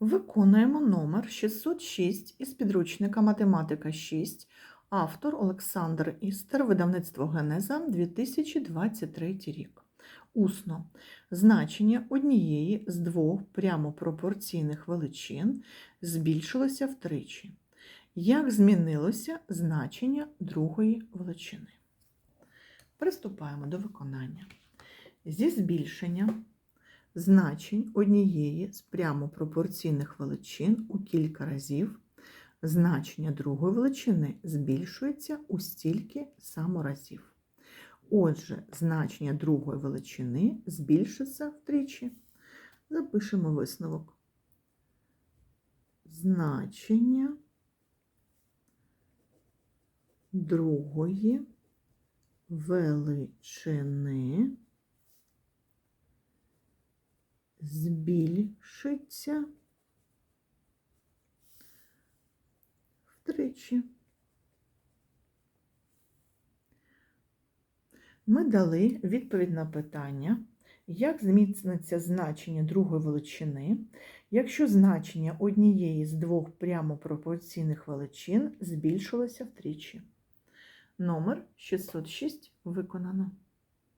Виконуємо номер 606 із підручника Математика 6, автор Олександр Істер, видавництво Генеза 2023 рік. Усно. Значення однієї з двох прямопропорційних величин збільшилося втричі. Як змінилося значення другої величини? Приступаємо до виконання. Зі збільшення значень однієї з прямопропорційних величин у кілька разів значення другої величини збільшується у стільки само разів. Отже, значення другої величини збільшиться втричі. Запишемо висновок. Значення другої величини збільшиться втричі. Ми дали відповідь на питання, як зміцниться значення другої величини, якщо значення однієї з двох прямопропорційних величин збільшилося втричі. Номер 606 виконано.